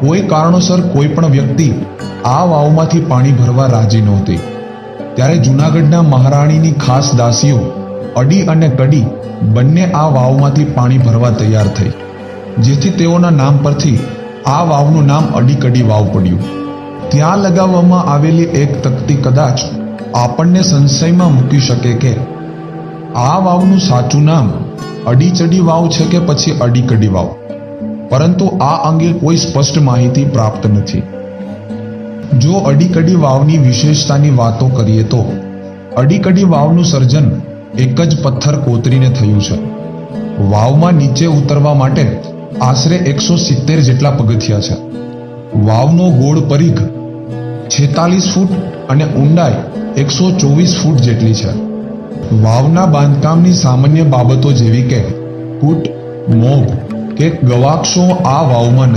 કોઈ કારણોસર કોઈ પણ વ્યક્તિ આ વાવમાંથી પાણી ભરવા રાજી નહોતી. ત્યારે જૂનાગઢના મહારાણીની ખાસ દાસીઓ અડી અને કડી બંને આ વાવમાંથી પાણી ભરવા તૈયાર થઈ, જેથી તેઓના નામ પરથી આ વાવનું નામ અડીકડી વાવ પડ્યું. ત્યાં લગાવવામાં આવેલી એક તકતી કદાચ આપણને સંશયમાં મૂકી શકે કે આ વાવનું સાચું નામ અડીચડી વાવ છે કે પછી અડીકડી વાવ? પરંતુ આ અંગે કોઈ સ્પષ્ટ માહિતી પ્રાપ્ત નથી. જો અડીકડી વાવની વિશેષતાની વાતો કરીએ તો, અડીકડી વાવનું સર્જન એક જ પથ્થર કોતરીને થયું છે. વાવમાં નીચે ઉતરવા માટે આશરે એકસો સિત્તેર જેટલા પગથિયા છે. વાવનો ગોળ પરિઘ છેતાલીસ ફૂટ અને ઊંડાઈ એકસો ચોવીસ ફૂટ જેટલી છે. વાવના બાંધકામની સામાન્ય બાબતો જેવી કે કૂટ, મોગ કે ગવાક્ષો આ વાવમાં નથી.